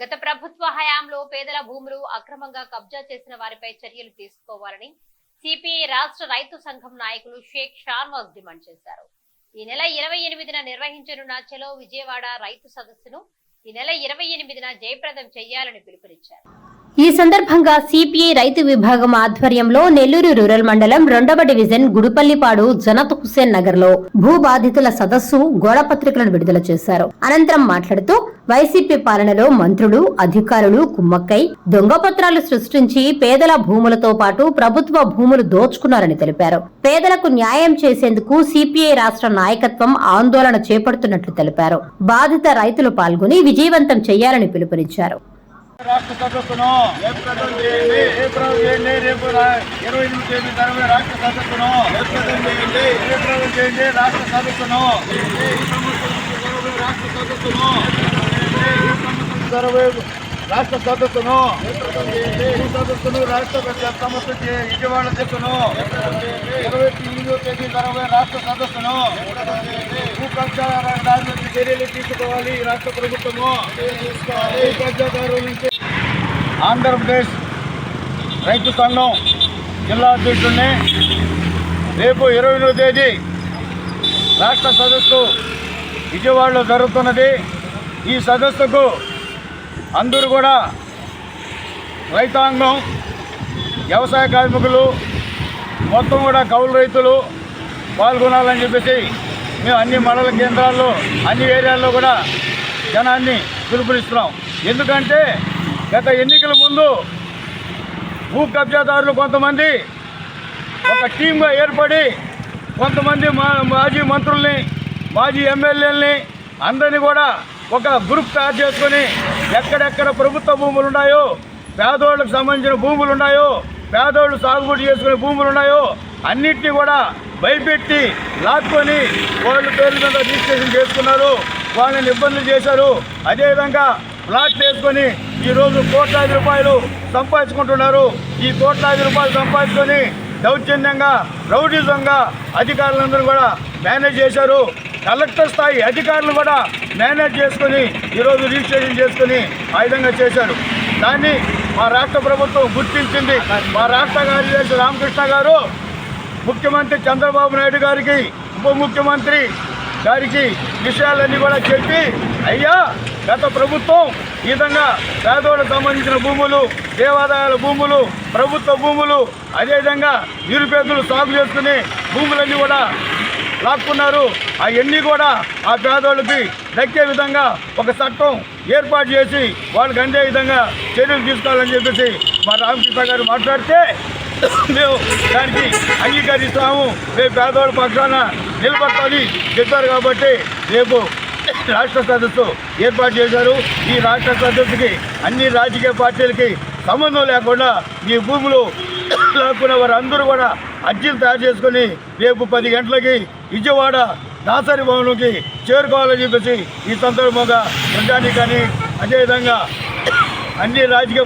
గత ప్రభుత్వ హయాంలో పేదల భూములు అక్రమంగా కబ్జా చేసిన వారిపై చర్యలు తీసుకోవాలని సిపిఐ రాష్ట్ర రైతు సంఘం నాయకులు షేక్ షాన్వాస్ డిమాండ్ చేశారు. ఈ నెల ఇరవై ఎనిమిదిన నిర్వహించనున్న చలో విజయవాడ రైతు సదస్సును ఈ నెల ఇరవై ఎనిమిదిన జయప్రదం చేయాలని పిలుపునిచ్చారు. ఈ సందర్భంగా సిపిఐ రైతు విభాగం ఆధ్వర్యంలో నెల్లూరు రూరల్ మండలం రెండవ డివిజన్ గుడిపల్లిపాడు జనత్ హుసేన్ నగర్లో భూ బాధితుల సదస్సు గోడపత్రికలను విడుదల చేశారు. అనంతరం మాట్లాడుతూ వైసీపీ పాలనలో మంత్రులు అధికారులు కుమ్మక్కై దొంగపత్రాలు సృష్టించి పేదల భూములతో పాటు ప్రభుత్వ భూములు దోచుకున్నారని తెలిపారు. పేదలకు న్యాయం చేసేందుకు సిపిఐ రాష్ట్ర నాయకత్వం ఆందోళన చేపడుతున్నట్లు తెలిపారు. బాధిత రైతులు పాల్గొని విజయవంతం చేయాలని పిలుపునిచ్చారు. రాష్ట్ర సదస్సును ఏప్రిల్ చేయండి రేపు ఇరవై ఎనిమిది తేదీ తర్వాత రాష్ట్ర సదస్సును ఏప్రిల్ చేయండి ఏప్రిల్ చేయండి రాష్ట్ర సదస్సును రాష్ట్ర సదస్సును ఇరవై రాష్ట్ర సదస్సును ఈ సదస్సును రాష్ట్ర సమస్య విజయవాడ చెప్పును ఇరవై ఎనిమిదో తేదీ తర్వాత రాష్ట్ర సదస్సును భూ రాజకీయ చర్యలు తీసుకోవాలి. రాష్ట్ర ప్రభుత్వము భూ నుంచి ఆంధ్రప్రదేశ్ రైతు సంఘం జిల్లా అధ్యక్షుడిని రేపు ఇరవై ఎనిమిదో తేదీ రాష్ట్ర సదస్సు విజయవాడలో జరుగుతున్నది. ఈ సదస్సుకు అందరూ కూడా రైతాంగం వ్యవసాయ కార్మికులు మొత్తం కూడా కౌలు రైతులు పాల్గొనాలని చెప్పేసి మేము అన్ని మండల కేంద్రాల్లో అన్ని ఏరియాల్లో కూడా జనాన్ని పిలుపునిస్తున్నాం. ఎందుకంటే గత ఎన్నికల ముందు భూ కబ్జాదారులు కొంతమంది ఒక టీమ్గా ఏర్పడి కొంతమంది మా మాజీ మంత్రుల్ని మాజీ ఎమ్మెల్యేలని అందరినీ కూడా ఒక గ్రూప్ తయారు చేసుకొని ఎక్కడెక్కడ ప్రభుత్వ భూములు ఉన్నాయో పేదోళ్ళకు సంబంధించిన భూములు ఉన్నాయో పేదోళ్ళు సాగుబడి చేసుకునే భూములు ఉన్నాయో అన్నిటినీ కూడా భయపెట్టి లాక్కొని వాళ్ళ పేర్ల మీద రిజిస్ట్రేషన్ చేసుకున్నారు వాళ్ళని ఇబ్బందులు చేశారు. అదేవిధంగా ప్లాట్ వేసుకొని ఈరోజు కోట్లాది రూపాయలు సంపాదించుకుంటున్నారు. ఈ కోట్లాది రూపాయలు సంపాదించుకొని దౌర్జన్యంగా రౌడిజంగా అధికారులందరూ కూడా మేనేజ్ చేశారు. కలెక్టర్ స్థాయి అధికారులు కూడా మేనేజ్ చేసుకొని ఈరోజు రిజిస్ట్రేషన్ చేసుకొని ఆ విధంగా చేశారు. దాన్ని మా రాష్ట్ర ప్రభుత్వం గుర్తించింది. మా రాష్ట్ర కార్యదర్శి రామకృష్ణ గారు ముఖ్యమంత్రి చంద్రబాబు నాయుడు గారికి ఉప ముఖ్యమంత్రి గారికి విషయాలన్నీ కూడా చెప్పి అయ్యా గత ప్రభుత్వం ఈ విధంగా పేదోళ్ళకు సంబంధించిన భూములు దేవాదాయాల భూములు ప్రభుత్వ భూములు అదేవిధంగా నిరుపేదలు సాగు చేసుకుని భూములన్నీ కూడా లాక్కున్నారు. అవన్నీ కూడా ఆ పేదోళ్ళకి దక్కే విధంగా ఒక చట్టం ఏర్పాటు చేసి వాళ్ళకి అందే విధంగా చర్యలు తీసుకోవాలని చెప్పేసి మా రామకృష్ణ గారు మాట్లాడితే మేము దానికి అంగీకరిస్తాము. రేపు పేదవాళ్ళ పక్షాన నిలబడతామని చెప్పారు కాబట్టి రేపు రాష్ట్ర సదస్సు ఏర్పాటు చేశారు. ఈ రాష్ట్ర సదస్సుకి అన్ని రాజకీయ పార్టీలకి సంబంధం లేకుండా ఈ భూములు లాక్కున్న వారందరూ కూడా అర్జీలు తయారు చేసుకొని రేపు పది గంటలకి విజయవాడ దాసరి భవన్కి చేరుకోవాలని చెప్పేసి ఈ సందర్భంగా ప్రజానికి కానీ అదేవిధంగా అన్ని రాజకీయ